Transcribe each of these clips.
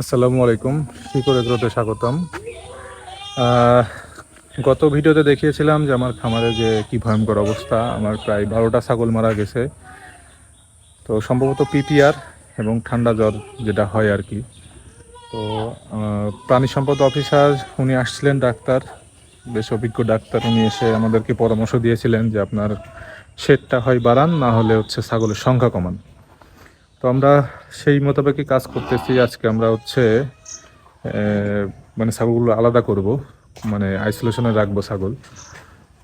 আসসালামু আলাইকুম শিকড় এগ্রোতে স্বাগতম। গত ভিডিওতে দেখিয়েছিলাম যে আমার খামারে যে কি ভয়ঙ্কর অবস্থা। আমার প্রায় বারোটা ছাগল মারা গেছে। তো সম্ভবত পিপিআর এবং ঠান্ডা জ্বর যেটা হয় আর কি। তো প্রাণী সম্পদ অফিসার উনি আসছিলেন ডাক্তার। বেশ অভিজ্ঞ ডাক্তার উনি এসে আমাদেরকে পরামর্শ দিয়েছিলেন যে আপনার শেডটা হয় বাড়ান, না হলে হচ্ছে ছাগলের সংখ্যা কমান। তো আমরা সেই মোতাবেকই কাজ করতেছি। আজকে আমরা হচ্ছে মানে ছাগলগুলো আলাদা করব। মানে আইসোলেশনে রাখব ছাগল।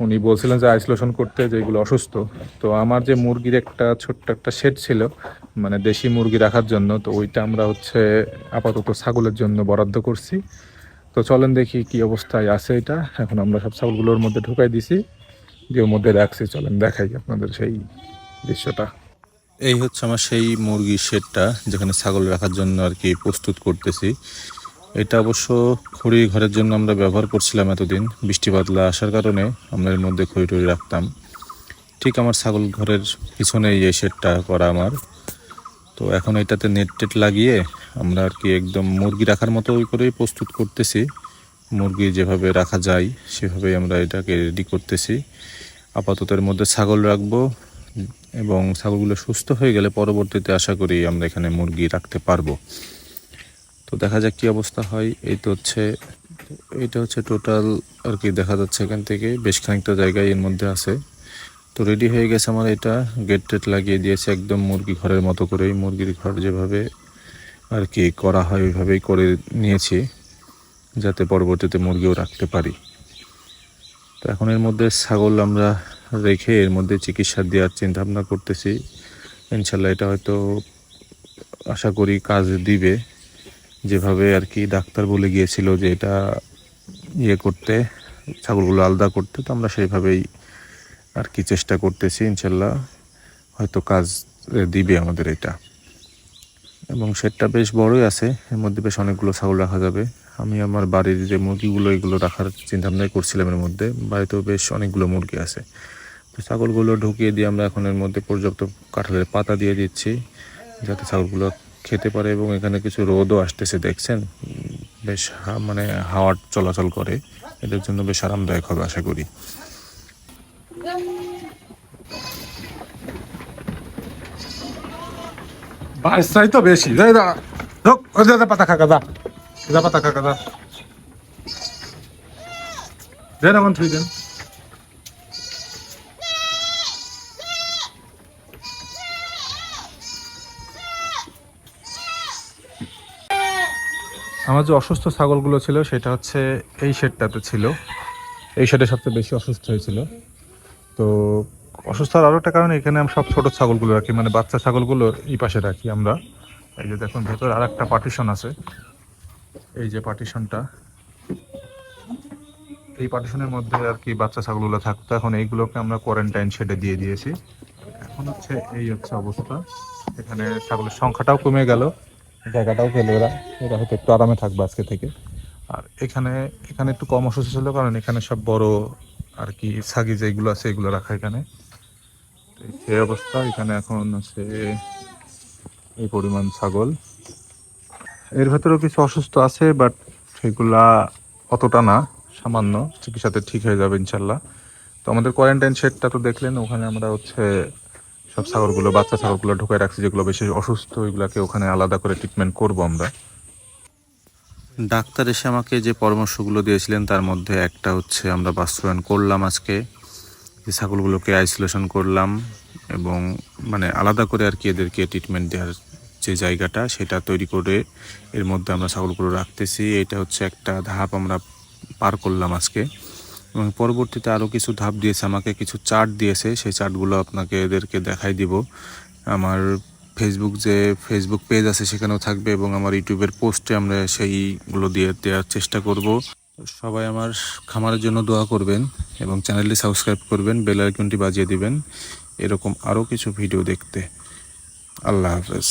উনি বলছিলেন যে আইসোলেশন করতে যেগুলো অসুস্থ। তো আমার যে মুরগির একটা ছোট্ট একটা শেড ছিল মানে দেশি মুরগি রাখার জন্য, তো ওইটা আমরা হচ্ছে আপাতত ছাগলের জন্য বরাদ্দ করছি। তো চলেন দেখি কি অবস্থায় আছে এটা। এখন আমরা সব ছাগলগুলোর মধ্যে ঢুকাই দিছি, দিয়ে ওর মধ্যে রাখছি। চলেন দেখাই আপনাদের সেই দৃশ্যটা। এই হচ্ছে আমার সেই মুরগির শেডটা, যেখানে ছাগল রাখার জন্য আর কি প্রস্তুত করতেছি। এটা অবশ্য খড়ি ঘরের জন্য আমরা ব্যবহার করছিলাম এতদিন। বৃষ্টি বাদলা আসার কারণে আমরা এর মধ্যে খড়ি টড়ি রাখতাম। ঠিক আমার ছাগল ঘরের পিছনে এই শেডটা করা আমার। তো এখন এটাতে নেট টেট লাগিয়ে আমরা আর কি একদম মুরগি রাখার মতো ওই করেই প্রস্তুত করতেছি। মুরগি যেভাবে রাখা যায়, সেভাবেই আমরা এটাকে রেডি করতেছি। আপাতত এর মধ্যে ছাগল রাখব। এবং ছাগলগুলো সুস্থ হয়ে গেলে পরবর্তীতে আশা করি আমরা এখানে মুরগি রাখতে পারব। তো দেখা যাক কী অবস্থা হয়। এই তো হচ্ছে, এটা হচ্ছে টোটাল আর কি দেখা যাচ্ছে এখান থেকে। বেশ খানিকটা জায়গায় এর মধ্যে আছে। তো রেডি হয়ে গেছে আমার এটা। গেট টেট লাগিয়ে দিয়েছে একদম মুরগি ঘরের মতো করেই। মুরগির ঘর যেভাবে আর কি করা হয়, ওইভাবেই করে নিয়েছি, যাতে পরবর্তীতে মুরগিও রাখতে পারি। তো এখন এর মধ্যে ছাগল আমরা রেখে এর মধ্যে চিকিৎসা দেওয়ার চিন্তা ভাবনা করতেছি। ইনশাল্লাহ এটা হয়তো আশা করি কাজ দিবে। যেভাবে আর কি ডাক্তার বলে গিয়েছিল যে এটা ইয়ে করতে, ছাগলগুলো আলাদা করতে, তো আমরা সেইভাবেই আর কি চেষ্টা করতেছি ইনশাল্লাহ হয়তো কাজ দিবে আমাদের এটা। এবং সেটটা বেশ বড়ই আছে, এর মধ্যে বেশ অনেকগুলো ছাগল রাখা যাবে। আমি আমার বাড়ির যে মুরগিগুলো, এগুলো রাখার চিন্তা ভাবনাই করছিলাম এর মধ্যে। বাড়িতেও বেশ অনেকগুলো মুরগি আছে। ছাগলগুলো ঢুকিয়ে দিয়ে আমরা এখন এর মধ্যে পর্যাপ্ত কাঁঠালের পাতা দিয়ে দিচ্ছি, যাতে ছাগলগুলো খেতে পারে এবং এখানে কিছু রোদও আসতেছে, দেখছেন? বেশ মানে হাওয়া চলাচল করে। এদের জন্য বেশ আরামদায়ক হবে, আশা করি। তো বেশি। দা পাতা খাকা, যা। পাতা খাকা, যা। দেন এখন দেন। আমার যে অসুস্থ ছাগলগুলো ছিল, সেটা হচ্ছে এই শেডটাতে ছিল। এই শেডে সবচেয়ে বেশি অসুস্থ হয়েছিল। তো অসুস্থ হওয়ার আরও একটা কারণ, এখানে আমি সব ছোট ছাগলগুলো রাখি মানে বাচ্চা ছাগলগুলো এই পাশে রাখি আমরা। এই যে দেখুন, ভেতর আর একটা পার্টিশন আছে। এই যে পার্টিশনটা। এই পার্টিশনের মধ্যে আর কি বাচ্চা ছাগলগুলো থাকতো। এখন এইগুলোকে আমরা কোয়ারেন্টাইন শেডে দিয়ে দিয়েছি। এখন হচ্ছে এই হচ্ছে অবস্থা। এখানে ছাগলের সংখ্যাটাও কমে গেল। জায়গাটাও পেল এরা এরা হয়তো একটু আরামে থাকবে আজকে থেকে। আর এখানে এখানে একটু কম অসুস্থ ছিল, কারণ এখানে সব বড় আর কি ছাগি যেগুলো আছে, এগুলো রাখা এখানে। সেই অবস্থা, এখানে এখন আছে এই পরিমাণ ছাগল। এর ভেতরেও কিছু অসুস্থ আছে, বাট সেগুলা অতটা না, সামান্য। চিকিৎসাতে ঠিক হয়ে যাবে, ইনশাল্লাহ। তো আমাদের কোয়ারেন্টাইন শেডটা তো দেখলেন, ওখানে আমরা হচ্ছে সব ছাগলগুলো, বাচ্চা ছাগলগুলো ঢুকায় রাখছি, যেগুলো বেশি অসুস্থ, ওইগুলোকে ওখানে আলাদা করে ট্রিটমেন্ট করব আমরা। ডাক্তার এসে আমাকে যে পরামর্শগুলো দিয়েছিলেন, তার মধ্যে একটা হচ্ছে আমরা বাস্তবায়ন করলাম আজকে। যে ছাগলগুলোকে আইসোলেশন করলাম এবং মানে আলাদা করে আর কি এদেরকে ট্রিটমেন্ট দেওয়ার যে জায়গাটা, সেটা তৈরি করে এর মধ্যে আমরা ছাগলগুলো রাখতেছি। এটা হচ্ছে একটা ধাপ আমরা পার করলাম আজকে। এবং পরবর্তীতে আরও কিছু ধাপ দিয়েছে, আমাকে কিছু চার্ট দিয়েছে, সেই চার্টগুলো আপনাকে এদেরকে দেখাই দিব। আমার ফেসবুক যে ফেসবুক পেজ আছে সেখানেও থাকবে এবং আমার ইউটিউবের পোস্টে আমরা সেইগুলো দিয়ে দেওয়ার চেষ্টা করব। সবাই আমার খামারের জন্য দোয়া করবেন এবং চ্যানেলটি সাবস্ক্রাইব করবেন বেল আইকনটি বাজিয়ে দিবেন। এরকম আরও কিছু ভিডিও দেখতে। আল্লাহ হাফেজ।